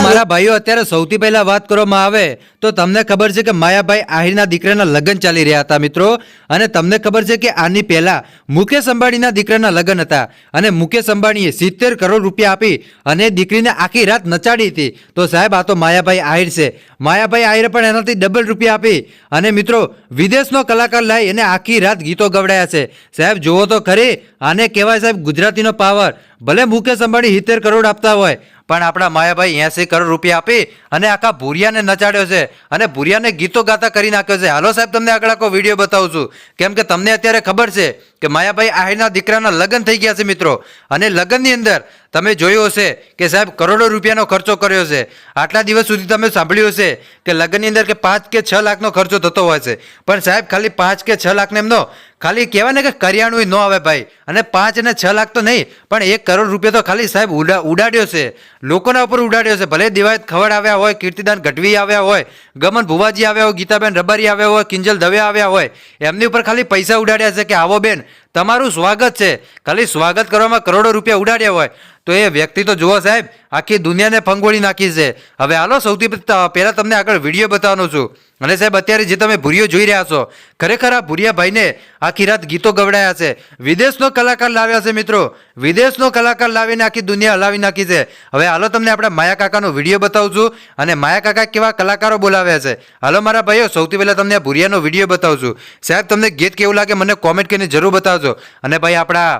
મારા ભાઈઓ અત્યારે સૌથી પહેલા વાત કરવામાં આવે તો તમને ખબર છે કે માયાભાઈ આહિરના દીકરાના લગ્ન ચાલી રહ્યા હતા મિત્રો. અને તમને ખબર છે કે આની પહેલા મુકેશ અંબાણીના દીકરાના લગ્ન હતા. અને મુકેશ અંબાણીએ સિત્તેર કરોડ રૂપિયા આપી અને દીકરીને આખી રાત નચાડી હતી. તો સાહેબ આ તો માયાભાઈ આહિર છે. માયાભાઈ આહિરે પણ એનાથી ડબલ રૂપિયા આપી. અને મિત્રો વિદેશનો કલાકાર લાવી અને આખી રાત ગીતો ગવડાયા છે. સાહેબ જુઓ તો ખરી આને કહેવાય સાહેબ ગુજરાતીનો પાવર. ભલે મુકેશ અંબાણી સિત્તેર કરોડ આપતા હોય, પણ આપણા માયાભાઈ એસી કરોડ રૂપિયા આપી અને આખા ભૂરિયાને નચાડ્યો છે અને ભૂરિયાને ગીતો ગાતા કરી નાખ્યો છે. હાલો સાહેબ, તમને આગળ આખો વીડિયો બતાવું છું. કેમ કે તમને અત્યારે ખબર છે કે માયાભાઈ આહિરના દીકરાના લગ્ન થઈ ગયા છે મિત્રો. અને લગ્નની અંદર તમે જોયું હશે કે સાહેબ કરોડો રૂપિયાનો ખર્ચો કર્યો છે. આટલા દિવસ સુધી તમે સાંભળ્યું હશે કે લગ્નની અંદર કે પાંચ કે છ લાખનો ખર્ચો થતો હોય છે. પણ સાહેબ ખાલી પાંચ કે છ લાખને એમનો ખાલી કહેવાય ને કે કરિયાણું ન આવે ભાઈ. અને પાંચ અને છ લાખ તો નહીં, પણ એક કરોડ રૂપિયા તો ખાલી સાહેબ ઉડા, ઉડાડ્યો છે. લોકોના ઉપર ઉડાડ્યો છે. ભલે દિવાયત ખવડ આવ્યા હોય, કીર્તિદાન ગઢવી આવ્યા હોય, ગમન ભુવાજી આવ્યા હોય, ગીતાબેન રબારી આવ્યા હોય, કિંજલ દવે આવ્યા હોય, એમની ઉપર ખાલી પૈસા ઉડાડ્યા છે કે આવો બેન તમારું સ્વાગત છે. ખાલી સ્વાગત કરવામાં કરોડો રૂપિયા ઉડાડ્યા હોય. તો એ વ્યક્તિ તો જુઓ સાહેબ, આખી દુનિયાને ફંગોળી નાખી છે. હવે હાલો, સૌથી પહેલાં તમને આગળ વીડિયો બતાવવાનો છું. અને સાહેબ, અત્યારે જે તમે ભૂરિયો જોઈ રહ્યા છો, ખરેખર આ ભૂરિયાભાઈને આખી રાત ગીતો ગવડાયા છે. વિદેશનો કલાકાર લાવ્યા છે મિત્રો. વિદેશનો કલાકાર લાવીને આખી દુનિયા હલાવી નાખી છે. હવે હાલો તમને આપણે માયા કાકાનો વીડિયો બતાવું છું અને માયા કાકા કેવા કલાકારો બોલાવ્યા છે. હાલો મારા ભાઈઓ, સૌથી પહેલાં તમને આ ભૂરિયાનો વીડિયો બતાવું છું સાહેબ, તમને ગીત કેવું લાગે મને કોમેન્ટ કરીને જરૂર બતાવજો. અને ભાઈ આપણા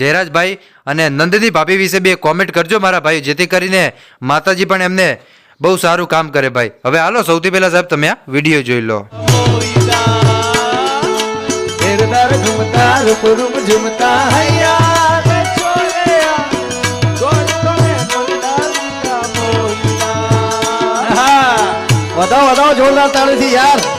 જયરાજભાઈ અને નંદની ભાભી વિશે બે કોમેન્ટ કરજો મારા ભાઈ, જેથી કરીને માતાજી પણ એમને બહુ સારું કામ કરે ભાઈ. હવે હાલો, સૌથી પહેલા સાહેબ, તમે આ વીડિયો જોઈ લો. ઝુમતા વધાવો વધાવો જોરદાર તાળીથી યાર.